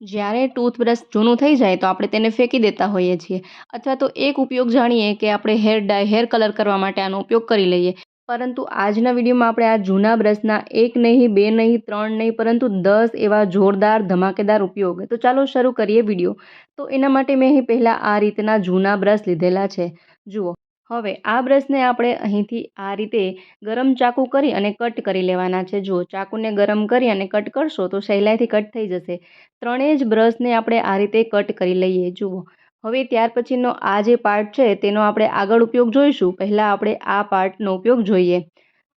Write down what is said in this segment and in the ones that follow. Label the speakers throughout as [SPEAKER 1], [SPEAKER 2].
[SPEAKER 1] જ્યારે ટૂથબ્રશ જૂનું થઈ જાય તો આપણે તેને ફેંકી દેતા હોઈએ છીએ. અથવા તો એક ઉપયોગ જાણીએ કે આપણે હેર ડાય, હેર કલર કરવા માટે આનો ઉપયોગ કરી લઈએ. પરંતુ આજના વિડીયોમાં આપણે આ જૂના બ્રશના એક નહીં, બે નહીં, ત્રણ નહીં, પરંતુ દસ એવા જોરદાર, ધમાકેદાર ઉપયોગ. તો ચાલો શરૂ કરીએ વીડિયો. તો એના માટે મેં અહીં પહેલાં આ રીતના જૂના બ્રશ લીધેલા છે. જુઓ. હવે આ બ્રશને આપણે અહીંથી આ રીતે ગરમ ચાકુ કરી અને કટ કરી લેવાના છે. જુઓ ચાકુને ગરમ કરી અને કટ કરશો તો સહેલાઈથી કટ થઈ જશે. ત્રણેય જ બ્રશને આપણે આ રીતે કટ કરી લઈએ. જુઓ. હવે ત્યાર પછીનો આ જે પાર્ટ છે તેનો આપણે આગળ ઉપયોગ જોઈશું. પહેલાં આપણે આ પાર્ટનો ઉપયોગ જોઈએ.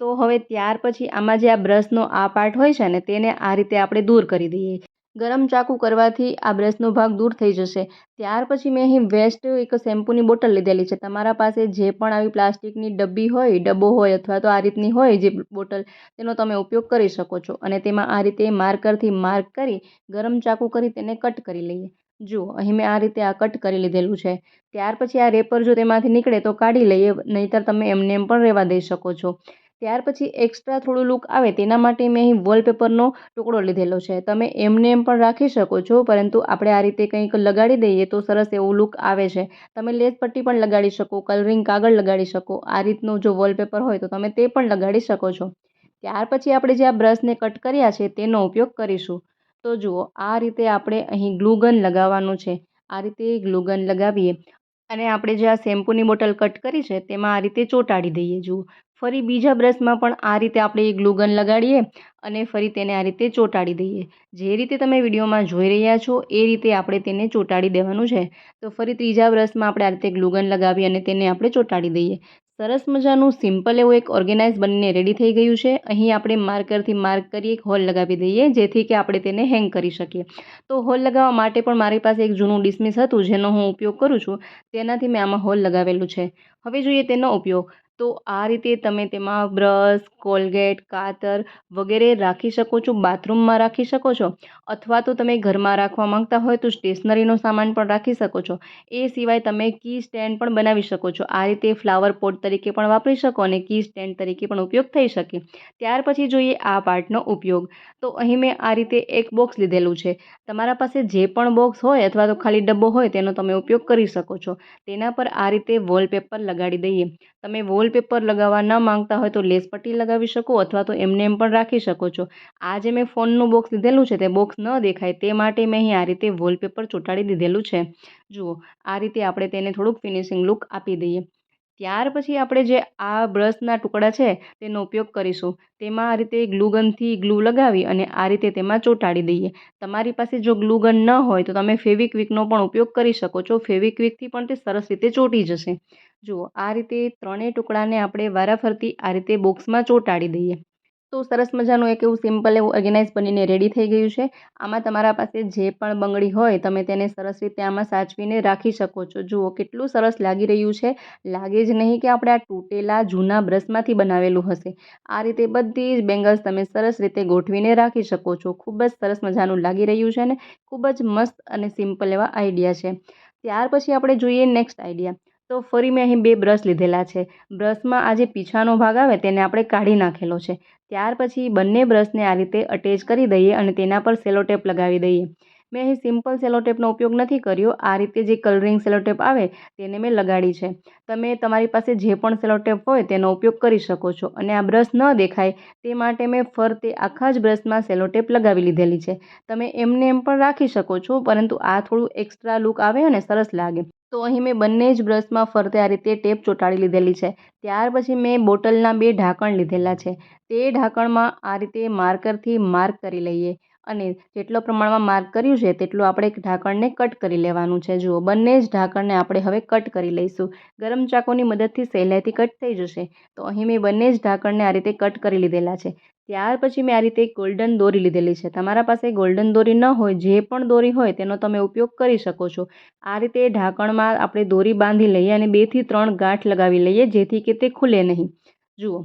[SPEAKER 1] તો હવે ત્યાર પછી આમાં જે આ બ્રશનો આ પાર્ટ હોય છે ને તેને આ રીતે આપણે દૂર કરી દઈએ. ગરમ ચાકુ કરવાથી આ બ્રશનો ભાગ દૂર થઈ જશે. ત્યાર પછી મેં અહીં વેસ્ટ એક શેમ્પૂની બોટલ લીધેલી છે. તમારા પાસે જે પણ આવી પ્લાસ્ટિકની ડબ્બી હોય, ડબ્બો હોય અથવા તો આ રીતની હોય જે બોટલ, તેનો તમે ઉપયોગ કરી શકો છો. અને તેમાં આ રીતે માર્કરથી માર્ક કરી ગરમ ચાકુ કરી તેને કટ કરી લઈએ. જુઓ, અહીં મેં આ રીતે આ કટ કરી લીધેલું છે. ત્યાર પછી આ રેપર જો તેમાંથી નીકળે તો કાઢી લઈએ, નહીંતર તમે એમને એમ પણ રહેવા દઈ શકો છો. ત્યાર પછી એક્સ્ટ્રા થોડું લુક આવે તેના માટે મેં અહીં વોલપેપરનો ટુકડો લીધેલો છે. તમે એમને એમ પણ રાખી શકો છો, પરંતુ આપણે આ રીતે કંઈક લગાડી દઈએ તો સરસ એવું લુક આવે છે. તમે લેસ પટ્ટી પણ લગાડી શકો કલરિંગ કાગળ લગાડી શકો, આ રીતનું જો વોલપેપર હોય તો તમે તે પણ લગાડી શકો છો. ત્યાર પછી આપણે જે આ બ્રશને કટ કર્યા છે તેનો ઉપયોગ કરીશું. તો જુઓ, આ રીતે આપણે અહીં ગ્લુગન લગાવવાનું છે. આ રીતે ગ્લુગન લગાવીએ અને આપણે જે આ શેમ્પૂની બોટલ કટ કરી છે તેમાં આ રીતે ચોંટાડી દઈએ. જુઓ ફરી બીજા બ્રશમાં પણ આ રીતે આપણે એ ગ્લુગન લગાડીએ અને ફરી તેને આ રીતે ચોંટાડી દઈએ. જે રીતે તમે વિડીયોમાં જોઈ રહ્યા છો, એ રીતે આપણે તેને ચોંટાડી દેવાનું છે. તો ફરી ત્રીજા બ્રશમાં આપણે આ રીતે ગ્લુગન લગાવી અને તેને આપણે ચોંટાડી દઈએ. સરસ મજાનું સિમ્પલ એવું એક ઓર્ગેનાઇઝ બનીને રેડી થઈ ગયું છે. અહીં આપણે માર્કરથી માર્ક કરી એક હોલ લગાવી દઈએ, જેથી કે આપણે તેને હેંગ કરી શકીએ. તો હોલ લગાવવા માટે પણ મારી પાસે એક જૂનું ડિસમિસ હતું, જેનો હું ઉપયોગ કરું છું. તેનાથી મેં આમાં હોલ લગાવેલું છે. હવે જોઈએ તેનો ઉપયોગ. તો આ રીતે તમે તેમાં બ્રશ, કોલગેટ, કાતર વગેરે રાખી શકો છો, બાથરૂમમાં રાખી શકો છો અથવા તો તમે ઘરમાં રાખવા માંગતા હોય તો સ્ટેશનરીનો સામાન પણ રાખી શકો છો. એ સિવાય તમે કી સ્ટેન્ડ પણ બનાવી શકો છો. આ રીતે ફ્લાવર પોટ તરીકે પણ વાપરી શકો અને કી સ્ટેન્ડ તરીકે પણ ઉપયોગ થઈ શકે. ત્યાર પછી જોઈએ આ પાર્ટનો ઉપયોગ. તો અહીં મેં આ રીતે એક બોક્સ લીધેલું છે. તમારા પાસે જે પણ બોક્સ હોય અથવા તો ખાલી ડબ્બો હોય તેનો તમે ઉપયોગ કરી શકો છો. તેના પર આ રીતે વોલપેપર લગાડી દઈએ. તમે વોલપેપર લગાવવા ન માંગતા હોય તો લેસ પટ્ટી લગાવી શકો અથવા તો એમને એમ પણ રાખી શકો છો. આ જે મેં ફોનનું બોક્સ લીધેલું છે તે બોક્સ ન દેખાય તે માટે મેં અહીં આ રીતે વોલપેપર ચોંટાડી દીધેલું છે. જુઓ, આ રીતે આપણે તેને થોડુંક ફિનિશિંગ લુક આપી દઈએ. ત્યાર પછી આપણે જે આ બ્રશના ટુકડા છે, તેનો ઉપયોગ કરીશું. તેમાં આ રીતે ગ્લુગનથી ગ્લુ લગાવી અને આ રીતે તેમાં ચોંટાડી દઈએ. તમારી પાસે જો ગ્લુગન ન હોય તો તમે ફેવિક્વિકનો પણ ઉપયોગ કરી શકો છો. ફેવિક્વિકથી પણ તે સરસ રીતે ચોંટી જશે. જુઓ, આ રીતે ત્રણેય ટુકડાને આપણે વારાફરતી આ રીતે બોક્સમાં ચોંટાડી દઈએ. તો સરસ મજાનું એક એવું સિમ્પલ એવું ઓર્ગેનાઇઝ બનીને રેડી થઈ ગયું છે. આમાં તમારા પાસે જે પણ બંગડી હોય તમે તેને સરસ રીતે આમાં સાચવીને રાખી શકો છો. જુઓ કેટલું સરસ લાગી રહ્યું છે. લાગે જ નહીં કે આપણે આ તૂટેલા જૂના બ્રશમાંથી બનાવેલું હશે. આ રીતે બધી જ બેંગલ્સ તમે સરસ રીતે ગોઠવીને રાખી શકો છો. ખૂબ જ સરસ મજાનું લાગી રહ્યું છે અને ખૂબ જ મસ્ત અને સિમ્પલ એવા આઈડિયા છે. ત્યાર પછી આપણે જોઈએ નેક્સ્ટ આઈડિયા. તો ફરી મેં અહીં બે બ્રશ લીધેલા છે. બ્રશમાં આ જે પીછાનો ભાગ આવે તેને આપણે કાઢી નાખેલો છે. ત્યાર પછી બંને બ્રશને આ રીતે અટેચ કરી દઈએ અને તેના પર સેલોટેપ લગાવી દઈએ. મેં અહીં સિમ્પલ સેલોટેપનો ઉપયોગ નથી કર્યો. આ રીતે જે કલરિંગ સેલોટેપ આવે તેને મેં લગાડી છે. તમે તમારી પાસે જે પણ સેલોટેપ હોય તેનો ઉપયોગ કરી શકો છો અને આ બ્રશ ન દેખાય તે માટે મેં ફરતે આખા જ બ્રશમાં સેલોટેપ લગાવી લીધેલી છે. તમે એમને એમ પણ રાખી શકો છો, પરંતુ આ થોડું એક્સ્ટ્રા લુક આવે અને સરસ લાગે. તો અહીં મેં બંને જ બ્રશમાં ફરતે આ રીતે ટેપ ચોંટાડી લીધેલી છે. ત્યાર પછી મેં બોટલના બે ઢાંકણ લીધેલા છે. તે ઢાંકણમાં આ રીતે માર્કરથી માર્ક કરી લઈએ અને જેટલો પ્રમાણમાં માર્ક કર્યું છે તેટલું આપણે ઢાંકણને કટ કરી લેવાનું છે. જુઓ, બંને જ ઢાંકણને આપણે હવે કટ કરી લઈશું. ગરમ ચાકુની મદદથી સહેલાઈથી કટ થઈ જશે. તો અહીં મેં બંને જ ઢાંકણને આ રીતે કટ કરી લીધેલા છે. ત્યાર પછી મેં આ રીતે ગોલ્ડન દોરી લીધેલી છે. તમારા પાસે ગોલ્ડન દોરી ન હોય, જે પણ દોરી હોય તેનો તમે ઉપયોગ કરી શકો છો. આ રીતે ઢાંકણમાં આપણે દોરી બાંધી લઈએ અને બેથી ત્રણ ગાંઠ લગાવી લઈએ જેથી કે તે ખુલે નહીં. જુઓ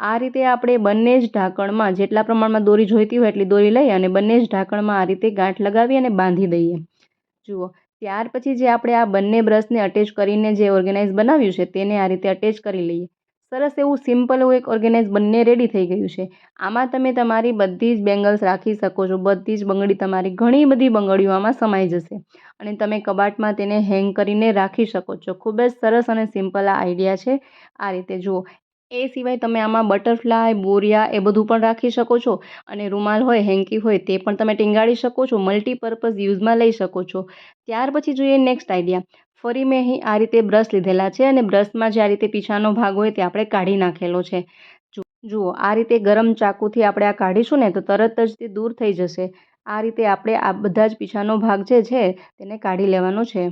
[SPEAKER 1] આ રીતે આપણે બંને જ ઢાંકણમાં જેટલા પ્રમાણમાં દોરી જોઈતી હોય એટલી દોરી લઈ અને બંને જ ઢાંકણમાં આ રીતે ગાંઠ લગાવી અને બાંધી દઈએ. જુઓ, ત્યાર પછી જે આપણે આ બંને બ્રશને અટેચ કરીને જે ઓર્ગેનાઇઝ બનાવ્યું છે તેને આ રીતે અટેચ કરી લઈએ. સરસ એવું સિમ્પલ એવું એક ઓર્ગેનાઇઝ બંને રેડી થઈ ગયું છે. આમાં તમે તમારી બધી જ બેંગલ્સ રાખી શકો છો, બધી જ બંગડી તમારી, ઘણી બધી બંગડીઓ આમાં સમાઈ જશે. અને તમે કબાટમાં તેને હેંગ કરીને રાખી શકો છો. ખૂબ જ સરસ અને સિમ્પલ આ આઈડિયા છે. આ રીતે જુઓ એ સિવાય તમે આમાં બટરફ્લાય, બોરિયા એ બધું પણ રાખી શકો છો. અને રૂમાલ હોય, હેન્કી હોય, તે પણ તમે ટીંગાળી શકો છો, મલ્ટીપર્પઝ યુઝમાં લઈ શકો છો. ત્યાર પછી જોઈએ નેક્સ્ટ આઈડિયા. ફરી મેં અહીં આ રીતે બ્રશ લીધેલા છે અને બ્રશમાં જે આ રીતે પીછાનો ભાગ હોય તે આપણે કાઢી નાખેલો છે. જુઓ, આ રીતે ગરમ ચાકુથી આપણે આ કાઢીશું ને તો તરત જ તે દૂર થઈ જશે. આ રીતે આપણે આ બધા જ પીછાનો ભાગ જે છે, તેને કાઢી લેવાનો છે.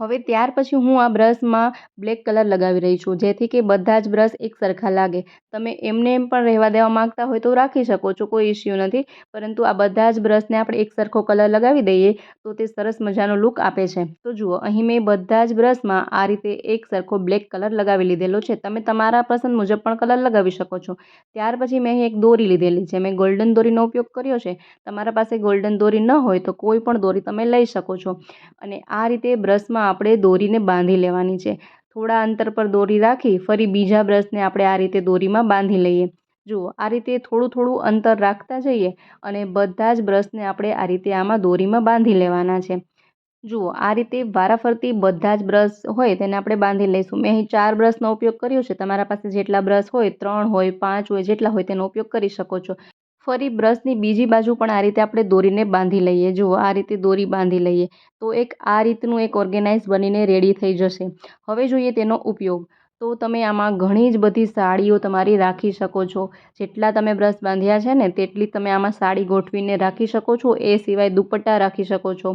[SPEAKER 1] હવે ત્યાર પછી હું આ બ્રશમાં બ્લેક કલર લગાવી રહી છું, જેથી કે બધા જ બ્રશ એક સરખા લાગે. તમે એમને એમ પણ રહેવા દેવા માગતા હોય તો રાખી શકો છો, કોઈ ઇશ્યુ નથી. પરંતુ આ બધા જ બ્રશને આપણે એક સરખો કલર લગાવી દઈએ તો તે સરસ મજાનો લુક આપે છે. તો જુઓ, અહીં મેં બધા જ બ્રશમાં આ રીતે એક સરખો બ્લેક કલર લગાવી લીધેલો છે. તમે તમારા પસંદ મુજબ પણ કલર લગાવી શકો છો. ત્યાર પછી મેં એક દોરી લીધેલી છે. મેં ગોલ્ડન દોરીનો ઉપયોગ કર્યો છે. તમારા પાસે ગોલ્ડન દોરી ન હોય તો કોઈ પણ દોરી તમે લઈ શકો છો. અને આ રીતે બ્રશમાં આપણે દોરીને બાંધી લેવાની છે. થોડા અંતર પર દોરી રાખી ફરી બીજા બ્રશને આપણે આ રીતે દોરીમાં બાંધી લઈએ. જુઓ, આ રીતે થોડું થોડું અંતર રાખતા જઈએ અને બધા જ બ્રશને આપણે આ રીતે આમાં દોરીમાં બાંધી લેવાના છે. જુઓ, આ રીતે વારાફરતી બધા જ બ્રશ હોય તેને આપણે બાંધી લઈશું. મેં અહીં ચાર બ્રશનો ઉપયોગ કર્યો છે. તમારા પાસે જેટલા બ્રશ હોય, ત્રણ હોય, પાંચ હોય, જેટલા હોય તેનો ઉપયોગ કરી શકો છો. ફરી બ્રશની બીજી બાજુ પણ આ રીતે આપણે દોરીને બાંધી લઈએ. જુઓ આ રીતે દોરી બાંધી લઈએ, તો એક આ રીતનું એક ઓર્ગેનાઇઝ બનીને રેડી થઈ જશે. હવે જોઈએ તેનો ઉપયોગ. તો તમે આમાં ઘણી જ બધી સાડીઓ તમારી રાખી શકો છો. જેટલા તમે બ્રશ બાંધ્યા છે ને, તેટલી તમે આમાં સાડી ગોઠવીને રાખી શકો છો. એ સિવાય દુપટ્ટા રાખી શકો છો.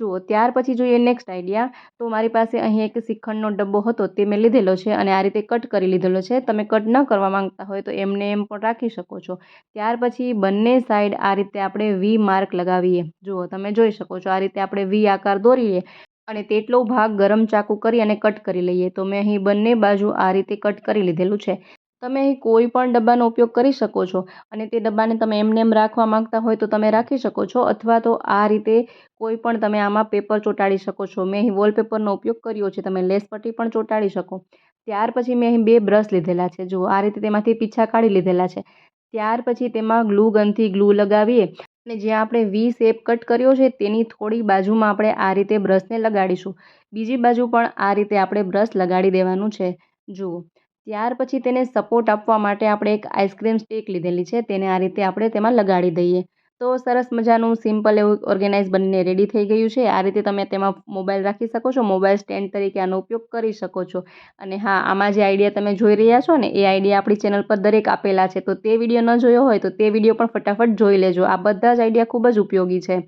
[SPEAKER 1] જુઓ, ત્યાર પછી જોઈએ નેક્સ્ટ આઈડિયા તો મારી પાસે અહીં એક શ્રીખંડનો ડબ્બો હતો, તે મેં લીધેલો છે અને આ રીતે કટ કરી લીધેલો છે. તમે કટ ન કરવા માંગતા હોય તો એમને એમ પણ રાખી શકો છો. ત્યાર પછી બંને સાઈડ આ રીતે આપણે વી માર્ક લગાવીએ. જુઓ, તમે જોઈ શકો છો આ રીતે આપણે વી આકાર દોરીએ અને તેટલો ભાગ ગરમ ચાકુ કરી અને કટ કરી લઈએ. તો મેં અહીં બંને બાજુ આ રીતે કટ કરી લીધેલું છે. તમે અહીં કોઈ પણ ડબ્બાનો ઉપયોગ કરી શકો છો અને તે ડબ્બાને તમે એમને એમ રાખવા માંગતા હોય તો તમે રાખી શકો છો અથવા તો આ રીતે કોઈ પણ તમે આમાં પેપર ચોંટાડી શકો છો. મેં અહીં વોલપેપરનો ઉપયોગ કર્યો છે, તમે લેસ પટ્ટી પણ ચોંટાડી શકો. ત્યાર પછી મેં અહીં બે બ્રશ લીધેલા છે. જુઓ, આ રીતે તેમાંથી પીછા કાઢી લીધેલા છે. ત્યાર પછી તેમાં ગ્લુ ગનથી ગ્લુ લગાવીએ અને જ્યાં આપણે વી શેપ કટ કર્યો છે તેની થોડી બાજુમાં આપણે આ રીતે બ્રશને લગાડીશું. બીજી બાજુ પણ આ રીતે આપણે બ્રશ લગાડી દેવાનું છે. જુઓ ત્યાર પછી તેને સપોર્ટ આપવા માટે આપણે એક આઈસ્ક્રીમ સ્ટીક લીધેલી છે, તેને આ રીતે આપણે તેમાં લગાડી દઈએ. તો સરસ મજાનું સિમ્પલ એવું ઓર્ગેનાઇઝ બનીને રેડી થઈ ગયું છે. આ રીતે તમે તેમાં મોબાઈલ રાખી શકો છો મોબાઈલ સ્ટેન્ડ તરીકે આનો ઉપયોગ કરી શકો છો. અને હા, આમાં જે આઈડિયા તમે જોઈ રહ્યા છો ને, એ આઈડિયા આપણી ચેનલ પર દરેક આપેલા છે. તો તે વીડિયો ન જોયો હોય તો તે વીડિયો પણ ફટાફટ જોઈ લેજો. આ બધા જ આઈડિયા ખૂબ જ ઉપયોગી છે.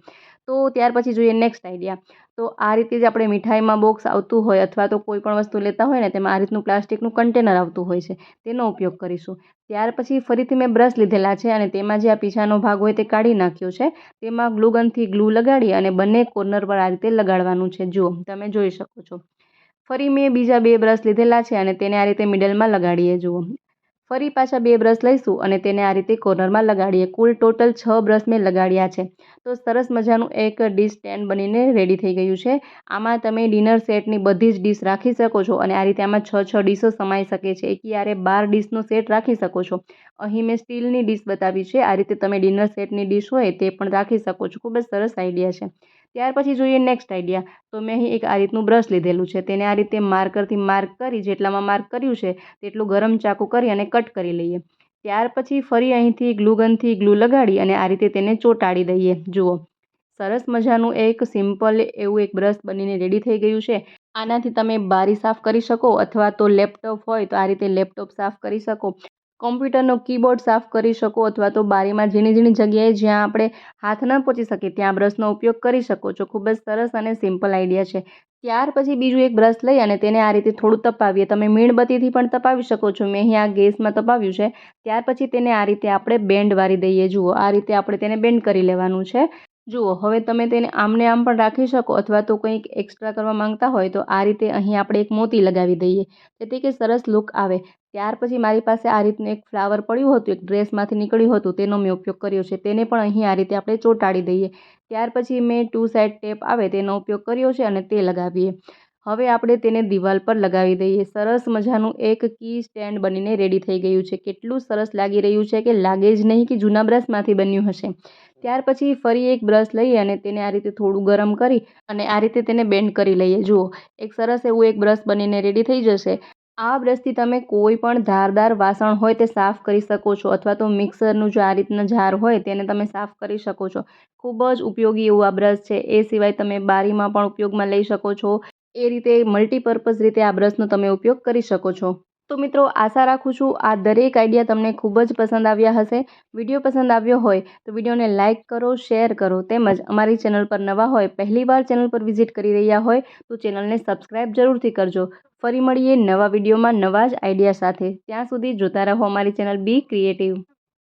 [SPEAKER 1] તો ત્યાર પછી જોઈએ નેક્સ્ટ આઈડિયા તો આ રીતે જ આપણે મીઠાઈમાં બોક્સ આવતું હોય અથવા તો કોઈ પણ વસ્તુ લેતા હોય ને, તેમાં આ રીતનું પ્લાસ્ટિકનું કન્ટેનર આવતું હોય છે, તેનો ઉપયોગ કરીશું. ત્યાર પછી ફરીથી મેં બ્રશ લીધેલા છે અને તેમાં જે આ પીછાનો ભાગ હોય તે કાઢી નાખ્યો છે. તેમાં ગ્લુગનથી ગ્લુ લગાડી અને બંને કોર્નર પર આ રીતે લગાડવાનું છે. જુઓ, તમે જોઈ શકો છો. ફરી મેં બીજા બે બ્રશ લીધેલા છે અને તેને આ રીતે મિડલમાં લગાડીએ. જુઓ. ફરી પાછા બે બ્રશ લઈશું અને તેને આ રીતે કોર્નરમાં લગાડીએ. કુલ ટોટલ છ બ્રશ મેં લગાડ્યા છે. તો સરસ મજાનું એક ડીશ સ્ટેન્ડ બનીને રેડી થઈ ગયું છે. આમાં તમે ડિનર સેટની બધી જ ડીશ રાખી શકો છો અને આ રીતે આમાં છ છ ડીશો સમાઈ શકે છે. એક યારે બાર ડીશનો સેટ રાખી શકો છો. અહીં મેં સ્ટીલની ડીશ બતાવી છે. આ રીતે તમે ડિનર સેટની ડીશ હોય તે પણ રાખી શકો છો. ખૂબ જ સરસ આઈડિયા છે. ત્યાર પછી જોઈએ નેક્સ્ટ આઈડિયા તો મેં અહીં એક આ રીતનું બ્રશ લીધેલું છે. તેને આ રીતે માર્કરથી માર્ક કરી જેટલામાં માર્ક કર્યું છે તેટલું ગરમ ચાકુ કરી અને કટ કરી લઈએ. ત્યાર પછી ફરી અહીંથી ગ્લુગનથી ગ્લુ લગાડી અને આ રીતે તેને ચોંટાડી દઈએ. જુઓ. સરસ મજાનું એક સિમ્પલ એવું એક બ્રશ બનીને રેડી થઈ ગયું છે. આનાથી તમે બારી સાફ કરી શકો અથવા તો લેપટોપ હોય તો આ રીતે લેપટોપ સાફ કરી શકો. કોમ્પ્યુટરનો કીબોર્ડ સાફ કરી શકો અથવા તો બારીમાં ઝીણી ઝીણી જગ્યાએ જ્યાં આપણે હાથ ન પહોંચી શકીએ, ત્યાં બ્રશનો ઉપયોગ કરી શકો છો. ખૂબ જ સરસ અને સિમ્પલ આઈડિયા છે. ત્યાર પછી બીજું એક બ્રશ લઈ અને તેને આ રીતે થોડું તપાવીએ. તમે મીણબત્તીથી પણ તપાવી શકો છો. મેં અહીં આ ગેસમાં તપાવ્યું છે. ત્યાર પછી તેને આ રીતે આપણે બેન્ડ વાળી દઈએ. જુઓ, આ રીતે આપણે તેને બેન્ડ કરી લેવાનું છે. જુઓ, હવે તમે તેને આમને આમ પણ રાખી શકો અથવા તો કંઈક એક્સ્ટ્રા કરવા માંગતા હોય તો આ રીતે અહીં આપણે એક મોતી લગાવી દઈએ. જેથી કે સરસ લુક આવે. ત્યાર પછી મારી પાસે આ રીતનું એક ફ્લાવર પડ્યું હતું, એક ડ્રેસમાંથી નીકળ્યું હતું, તેનો મેં ઉપયોગ કર્યો છે. તેને પણ અહીં આ રીતે આપણે ચોંટાડી દઈએ. ત્યાર પછી મેં ટુ સાઇડ ટેપ આવે, તેનો ઉપયોગ કર્યો છે અને તે લગાવીએ. હવે આપણે તેને દિવાલ પર લગાવી દઈએ. સરસ મજાનું એક કી સ્ટેન્ડ બનીને રેડી થઈ ગયું છે. કેટલું સરસ લાગી રહ્યું છે કે લાગે જ નહીં કે જૂના બ્રશમાંથી બન્યું હશે. ત્યાર પછી ફરી એક બ્રશ લઈ અને તેને આ રીતે થોડું ગરમ કરી અને આ રીતે તેને બેન્ડ કરી લઈએ. જુઓ, એક સરસ એવું એક બ્રશ બનીને રેડી થઈ જશે. આ બ્રશથી તમે કોઈ પણ ધારદાર વાસણ હોય તે સાફ કરી શકો છો અથવા તો મિક્સરનું જો આ રીતના જાર હોય તેને તમે સાફ કરી શકો છો. ખૂબ જ ઉપયોગી એવું આ બ્રશ છે. એ સિવાય તમે બારીમાં પણ ઉપયોગમાં લઈ શકો છો. એ રીતે મલ્ટીપર્પઝ રીતે આ બ્રશનો તમે ઉપયોગ કરી શકો છો. તો મિત્રો, આશા રાખું છું આ દરેક આઈડિયા તમને ખૂબ જ પસંદ આવ્યા હશે. વીડિયો પસંદ આવ્યો હોય તો વિડીયોને લાઇક કરો શેર કરો તેમજ અમારી ચેનલ પર નવા હોય પહેલીવાર ચેનલ પર વિઝિટ કરી રહ્યા હોય તો ચેનલને સબસ્ક્રાઈબ જરૂરથી કરજો. ફરી મળીએ નવા વિડીયોમાં નવા જ આઈડિયા સાથે. ત્યાં સુધી જોતા રહો અમારી ચેનલ બી ક્રિએટિવ